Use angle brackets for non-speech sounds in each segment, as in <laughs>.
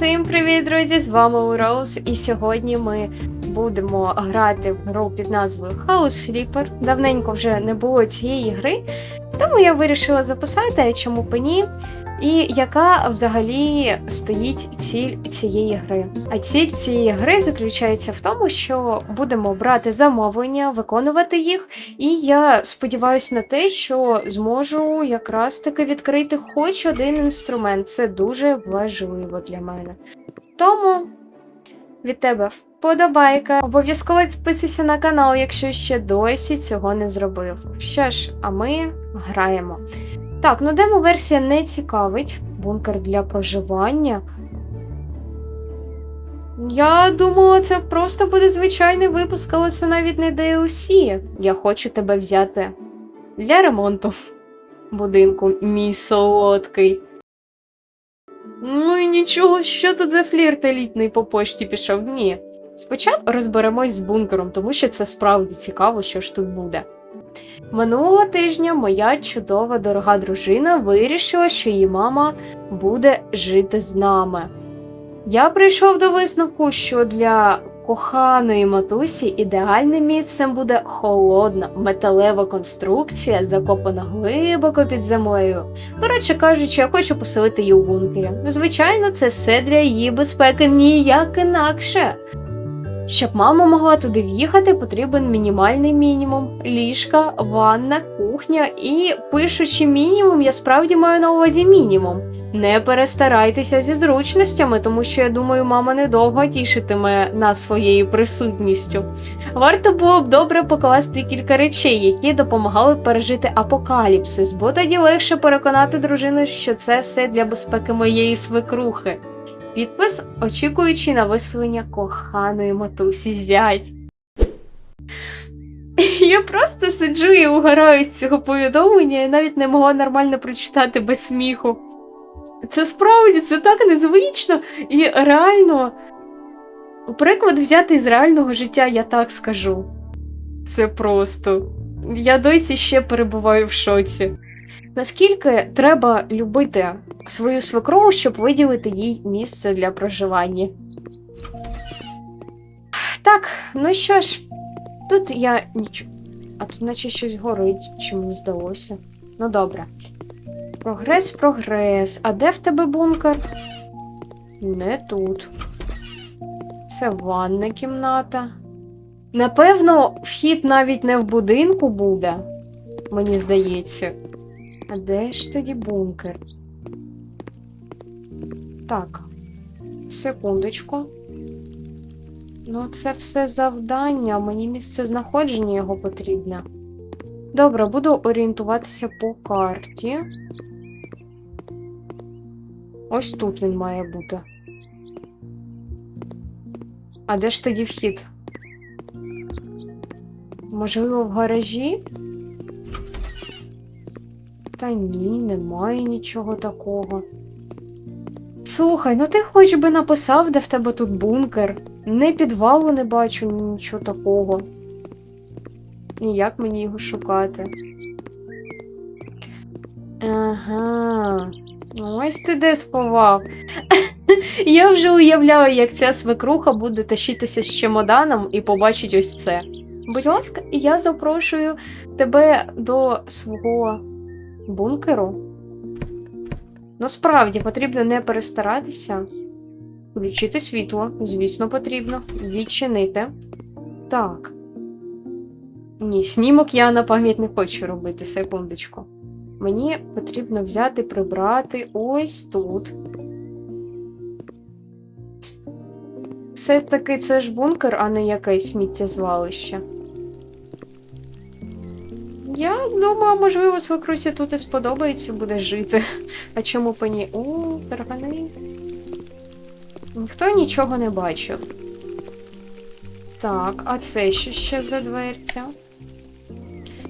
Всім привіт, друзі! З вами Роуз, і сьогодні ми будемо грати в гру під назвою House Flipper. Давненько вже не було цієї гри, тому я вирішила записати, а чому б ні. І яка взагалі стоїть ціль цієї гри? А ціль цієї гри заключається в тому, що будемо брати замовлення, виконувати їх, і я сподіваюся на те, що зможу якраз таки відкрити хоч один інструмент. Це дуже важливо для мене. Тому від тебе вподобайка. Обов'язково підписуйся на канал, якщо ще досі цього не зробив. Що ж, а ми граємо. Так, ну демо-версія не цікавить. Бункер для проживання. Я думала, це просто буде звичайний випуск, але це навіть не DLC. Я хочу тебе взяти для ремонту будинку, мій солодкий. Ну і нічого, що тут за флірт елітний по пошті пішов? Ні. Спочатку розберемось з бункером, тому що це справді цікаво, що ж тут буде. Минулого тижня моя чудова дорога дружина вирішила, що її мама буде жити з нами. Я прийшов до висновку, що для коханої матусі ідеальним місцем буде холодна металева конструкція, закопана глибоко під землею. Коротше кажучи, я хочу поселити її у бункері. Звичайно, це все для її безпеки ніяк інакше. Щоб мама могла туди в'їхати, потрібен мінімальний мінімум: ліжка, ванна, кухня і пишучи мінімум, я справді маю на увазі мінімум. Не перестарайтеся зі зручностями, тому що я думаю, мама недовго тішитиме нас своєю присутністю. Варто було б добре покласти кілька речей, які допомагали пережити апокаліпсис, бо тоді легше переконати дружину, що це все для безпеки моєї свекрухи. Підпис, очікуючи на виселення коханої матусі зять. Я просто сиджу і угораю з цього повідомлення і навіть не могла нормально прочитати без сміху. Це справді це так незвично і реально. Приклад взяти з реального життя, я так скажу. Це просто. Я досі ще перебуваю в шоці. Наскільки треба любити свою свекрову, щоб виділити їй місце для проживання? Так, ну що ж, тут я нічого. А тут наче щось горить, чи мені здалося. Ну добре. Прогрес, прогрес. А де в тебе бункер? Не тут. Це ванна кімната. Напевно, вхід навіть не в будинку буде, мені здається. А де ж тоді бункер? Так, секундочку. Ну, це все завдання, мені місце знаходження його потрібне. Добре, буду орієнтуватися по карті. Ось тут він має бути. А де ж тоді вхід? Можливо, в гаражі? Та ні, немає нічого такого. Слухай, ну ти хоч би написав, де в тебе тут бункер. Не підвалу не бачу, нічого такого. І як мені його шукати? Ага. Ось ти де сховав. <laughs> Я вже уявляю, як ця свекруха буде тащитися з чемоданом і побачить ось це. Будь ласка, я запрошую тебе до свого бункеру. Ну, справді, потрібно не перестаратися. Включити світло, звісно, потрібно. Відчинити. Так. Ні, снімок я на пам'ять не хочу робити, секундочку. Мені потрібно взяти, прибрати ось тут. Все-таки це ж бункер, а не якесь сміттєзвалище. Я думаю, можливо, свекрусі тут і сподобається буде жити. А чому по ні? О, таргани. Ніхто нічого не бачив. Так, а це що ще за дверця?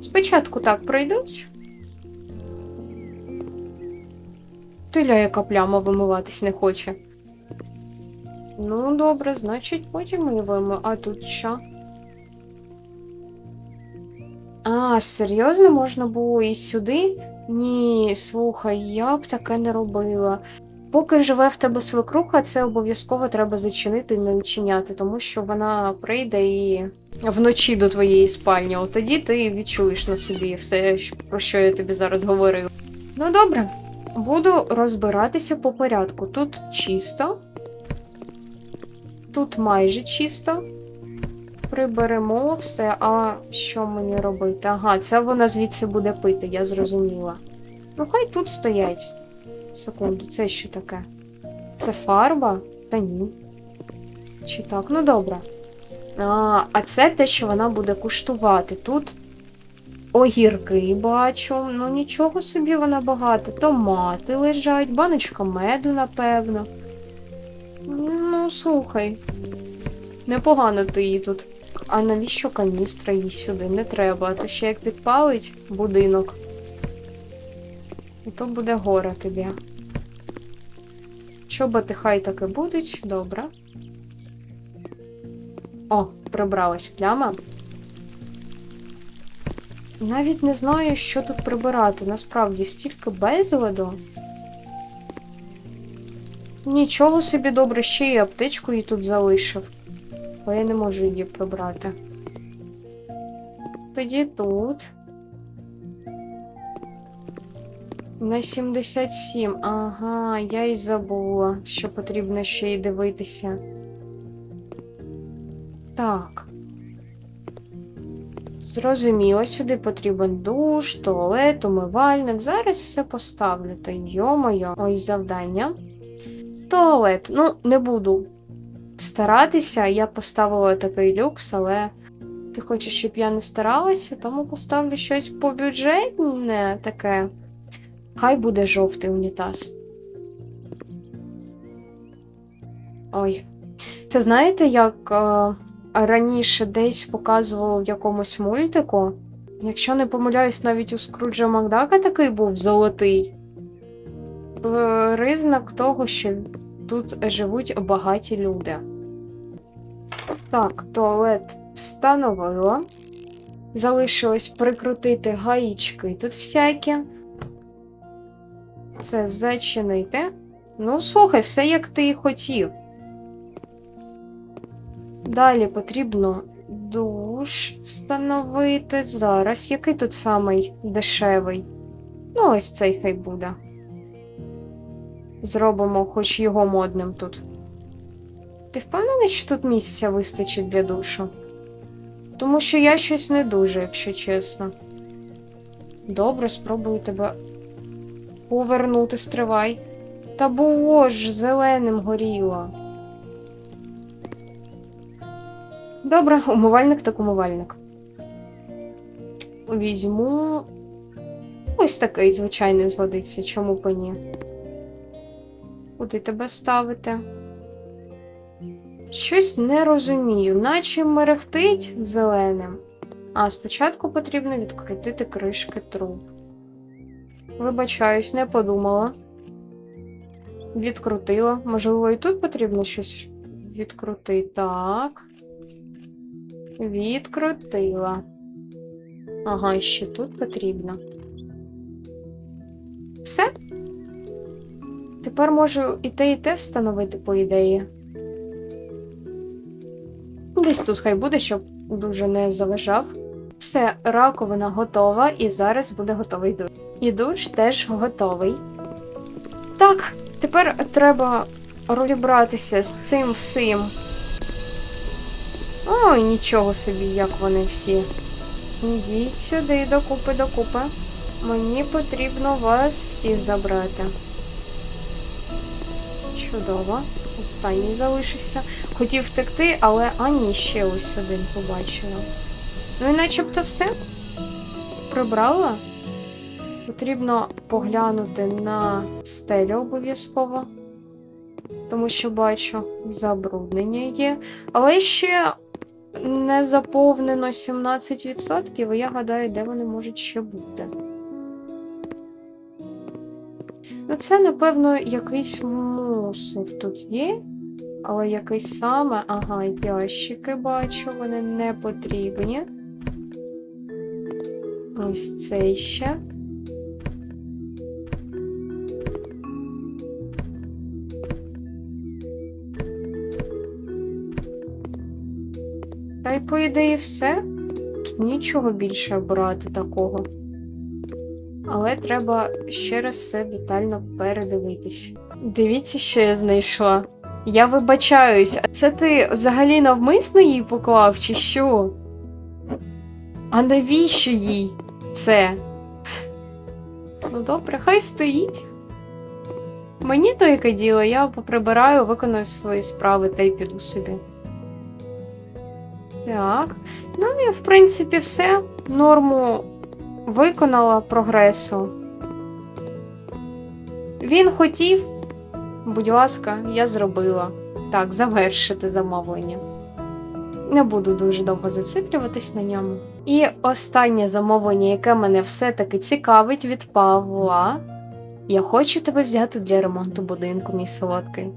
Спочатку так пройдусь. Тиля, яка пляма вимиватись не хоче. Ну, добре, значить, потім її вимию. А тут що? А, серйозно можна було і сюди? Ні, слухай, я б таке не робила. Поки живе в тебе свекруха, це обов'язково треба зачинити і не відчиняти, тому що вона прийде і вночі до твоєї спальні. От тоді ти відчуєш на собі все, про що я тобі зараз говорив. Ну добре, буду розбиратися по порядку. Тут чисто. Тут майже чисто. Приберемо все. А що мені робити? Ага, це вона звідси буде пити, я зрозуміла. Ну, хай тут стоять. Секунду, це що таке? Це фарба? Та ні. Чи так? Ну добре. А, а це те, що вона буде куштувати. Тут огірки бачу. Ну нічого собі вона багато. Томати лежать, баночка меду, напевно. Ну, слухай. Непогано ти її тут. А навіщо каністра їй сюди? Не треба, а то ще як підпалить будинок. То буде горе тобі. Чоботи хай таки будуть, добре. О, прибралась пляма. Навіть не знаю, що тут прибирати. Насправді, стільки безладу. Нічого собі добре, ще й аптечку їй тут залишив. Але я не можу її прибрати. Тоді тут. На 77. Ага, я й забула, що потрібно ще й дивитися. Так. Зрозуміло, сюди потрібен душ, туалет, умивальник. Зараз все поставлю. Та йо-моє, ось завдання. Туалет. Ну, не буду старатися. Я поставила такий люкс, але ти хочеш, щоб я не старалася, тому поставлю щось побюджетне таке. Хай буде жовтий унітаз. Ой. Це знаєте, як е, раніше десь показувало в якомусь мультику? Якщо не помиляюсь, навіть у Скруджа Макдака такий був золотий. Е, Признак того, що тут живуть багаті люди. Так, туалет встановила. Залишилось прикрутити гаїчки тут всякі. Це зачинити. Ну, слухай, все як ти і хотів. Далі потрібно душ встановити. Зараз. Який тут самий дешевий? Ну, ось цей хай буде. Зробимо хоч його модним тут. Ти впевнений, що тут місця вистачить для душу? Тому що я щось не дуже, якщо чесно. Добре, спробую тебе повернути, стривай. Та було ж зеленим горіло. Добре, умивальник так умивальник. Візьму. Ось такий звичайний згодиться, чому б ні. Куди тебе ставити? Щось не розумію, наче мерехтить зеленим. А спочатку потрібно відкрутити кришки труб. Вибачаюсь, не подумала. Відкрутила. Можливо, і тут потрібно щось відкрутити. Так. Відкрутила. Ага, і ще тут потрібно. Все? Тепер можу і те, і те встановити, по ідеї. Десь тут хай буде, щоб дуже не заважав. Все, раковина готова, і зараз буде готовий душ. І душ теж готовий. Так, тепер треба розібратися з цим всім. Ой, нічого собі, як вони всі. Ідіть сюди, докупи, докупи. Мені потрібно вас всіх забрати. Чудово. Останній залишився. Хотів втекти, але а ні, ще ось один побачила. Ну і начебто все. Прибрала. Потрібно поглянути на стелю обов'язково. Тому що бачу, забруднення є. Але ще не заповнено 17%, і я гадаю, де вони можуть ще бути. Ну, це, напевно, якийсь мусор тут є. Але якийсь саме. Ага, ящики бачу, вони не потрібні. Ось цей ще. Та й по ідеї все. Тут нічого більше брати такого. Але треба ще раз все детально передивитись. Дивіться, що я знайшла. Я вибачаюсь, а це ти взагалі навмисно їй поклав, чи що? А навіщо їй це? Ну добре, хай стоїть. Мені то яке діло, я поприбираю, виконую свої справи та й піду собі. Так. Ну і в принципі все. Норму виконала прогресу. Він хотів. Будь ласка, я зробила. Так, завершити замовлення. Не буду дуже довго зациклюватись на ньому. І останнє замовлення, яке мене все-таки цікавить від Павла. Я хочу тебе взяти для ремонту будинку, мій солодкий.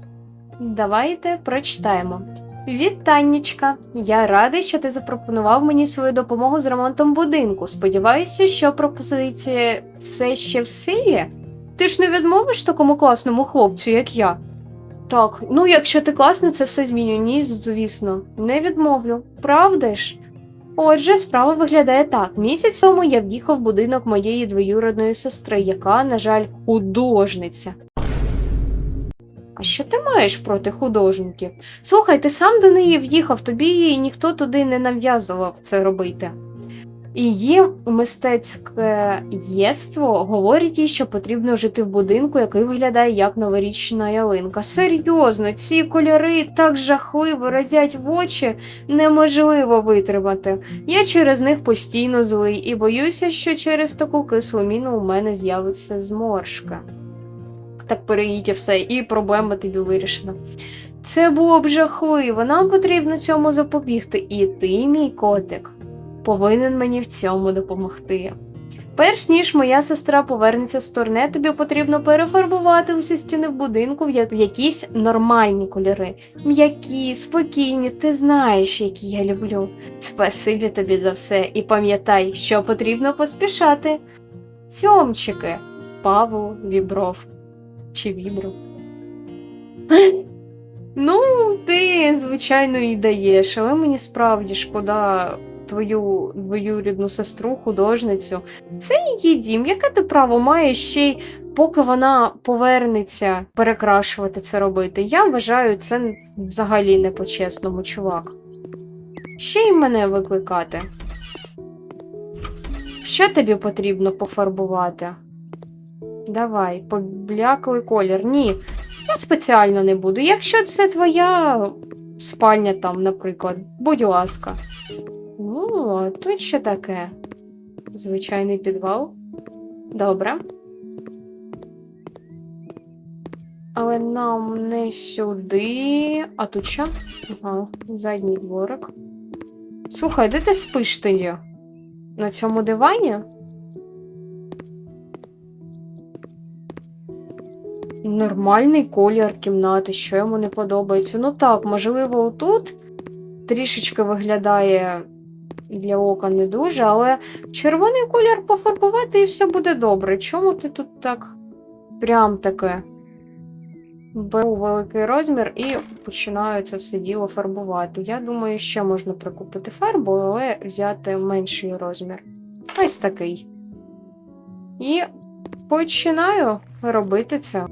Давайте прочитаємо. Вітаннячка! Я радий, що ти запропонував мені свою допомогу з ремонтом будинку. Сподіваюся, що пропозиція все ще в силі. Ти ж не відмовиш такому класному хлопцю, як я. Так, ну якщо ти класний, це все змінює. Ні, звісно, не відмовлю. Правда ж? Отже, справа виглядає так: місяць тому я в'їхав в будинок моєї двоюродної сестри, яка, на жаль, художниця. А що ти маєш проти художників? Слухай, ти сам до неї в'їхав, тобі її ніхто туди не нав'язував це робити. І її мистецьке єство говорить їй, що потрібно жити в будинку, який виглядає як новорічна ялинка. Серйозно, ці кольори так жахливо разять в очі, неможливо витримати. Я через них постійно злий і боюся, що через таку кислу міну у мене з'явиться зморшка. Так переїдь і все, і проблема тобі вирішена. Це було б жахливо, нам потрібно цьому запобігти. І ти, мій котик, повинен мені в цьому допомогти. Перш ніж моя сестра повернеться з турне, тобі потрібно перефарбувати усі стіни в будинку в якісь нормальні кольори. М'які, спокійні, ти знаєш, які я люблю. Спасибі тобі за все, і пам'ятай, що потрібно поспішати. Цьомчики, Павло Вібров. Чи Вібров? <laughs> Ну, ти, звичайно, і даєш, але мені справді шкода твою двоюрідну сестру, художницю. Це її дім. Яке ти право маєш ще й поки вона повернеться перекрашувати це робити? Я вважаю, це взагалі не по-чесному, чувак. Ще й мене викликати. Що тобі потрібно пофарбувати? Давай, побляклий колір. Ні, я спеціально не буду. Якщо це твоя спальня там, наприклад, будь ласка. А тут що таке? Звичайний підвал. Добре. Але нам не сюди. А тут що? Ага, задній дворик. Слухай, де ти спиш тоді? На цьому дивані? Нормальний колір кімнати, що йому не подобається. Ну так, можливо, тут трішечки виглядає для ока не дуже, але червоний колір пофарбувати і все буде добре. Чому ти тут так прям таке? Беру великий розмір і починаю це все діло фарбувати. Я думаю, ще можна прикупити фарбу, але взяти менший розмір. Ось такий. І починаю робити це.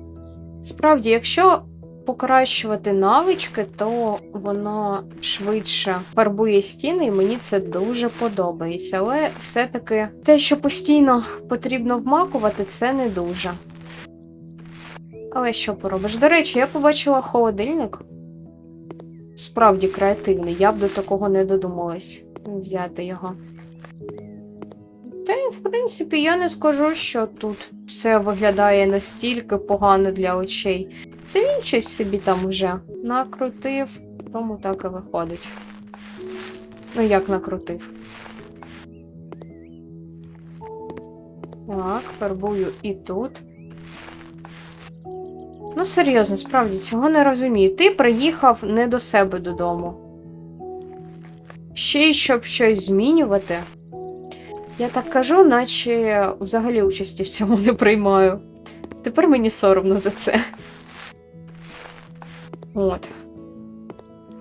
Справді, якщо покращувати навички, то воно швидше фарбує стіни, і мені це дуже подобається. Але все-таки те, що постійно потрібно вмакувати, це не дуже. Але що поробиш? До речі, я побачила холодильник. Справді креативний, я б до такого не додумалась взяти його. Та в принципі, я не скажу, що тут все виглядає настільки погано для очей. Це він щось собі там вже накрутив, тому так і виходить. Ну, як накрутив. Так, фарбую і тут. Ну, серйозно, справді, цього не розумію. Ти приїхав не до себе додому. Ще й щоб щось змінювати. Я так кажу, наче взагалі участі в цьому не приймаю. Тепер мені соромно за це. От.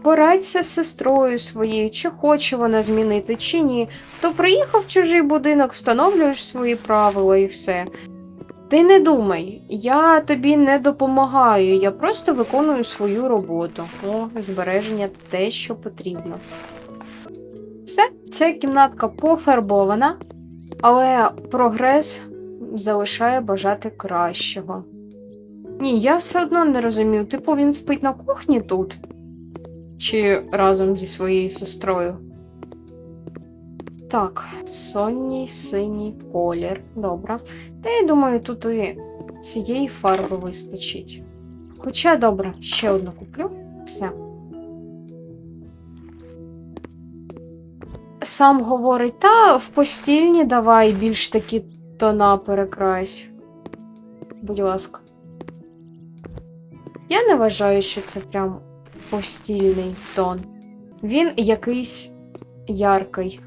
Порадься з сестрою своєю, чи хоче вона змінити, чи ні. То приїхав в чужий будинок, встановлюєш свої правила і все. Ти не думай, я тобі не допомагаю, я просто виконую свою роботу. О, збереження те, що потрібно. Все, ця кімнатка пофарбована, але прогрес залишає бажати кращого. Ні, я все одно не розумію, типу він спить на кухні тут? Чи разом зі своєю сестрою? Так, сонній синій колір. Добре. Та я думаю, тут і цієї фарби вистачить. Хоча добре, ще одну куплю. Все. Сам говорить, та в постільні давай більш такі тона перекрась. Будь ласка. Я не вважаю, що це прям постільний тон. Він якийсь яркий.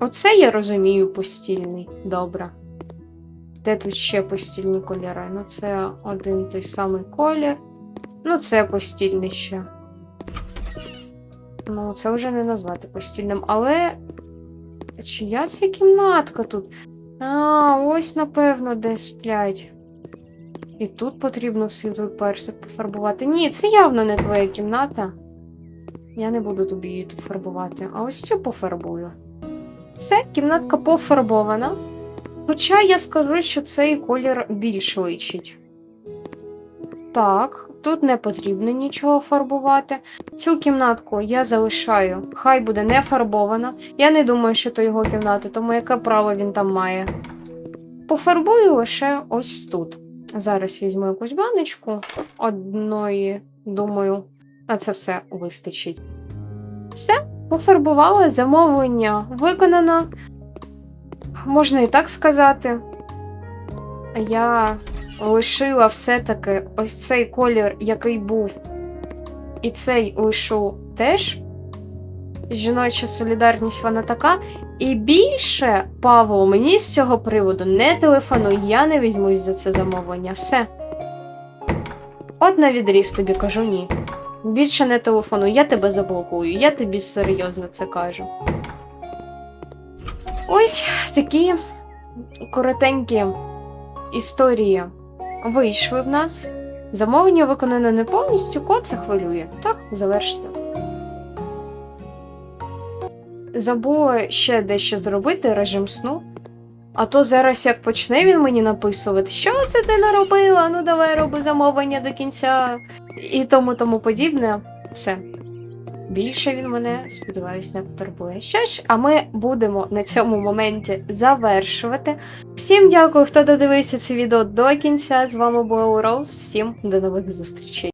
Оце я розумію постільний. Добре. Де тут ще постільні кольори? Ну, це один той самий колір. Ну, це постільний ще. Ну, це вже не назвати постільним, але. Чия це кімнатка тут? А, ось, напевно, де сплять. І тут потрібно в світлий персик пофарбувати. Ні, це явно не твоя кімната. Я не буду тобі її тут фарбувати, а ось цю пофарбую. Все, кімнатка пофарбована. Хоча я скажу, що цей колір більш личить. Так, тут не потрібно нічого фарбувати. Цю кімнатку я залишаю. Хай буде не фарбована. Я не думаю, що то його кімната, тому яке право він там має. Пофарбую лише ось тут. Зараз візьму якусь баночку одної, думаю, на це все вистачить. Все, пофарбувала замовлення виконано. Можна і так сказати. Я лишила все-таки ось цей колір, який був, і цей лишу теж. Жіноча солідарність вона така. І більше, Павло, мені з цього приводу не телефонуй, я не візьмусь за це замовлення. Все. От на відріз тобі кажу ні. Більше не телефонуй, я тебе заблокую, я тобі серйозно це кажу. Ось такі коротенькі історії вийшли в нас. Замовлення виконане не повністю, код це хвилює. Так, завершити. Забула ще дещо зробити режим сну. А то зараз як почне він мені написувати, що це ти наробила? Ну давай роби замовлення до кінця і тому тому подібне. Все. Більше він мене, сподіваюсь, не потурбує. Що ж, а ми будемо на цьому моменті завершувати. Всім дякую, хто додивився це відео до кінця. З вами була Роуз. Всім до нових зустрічей.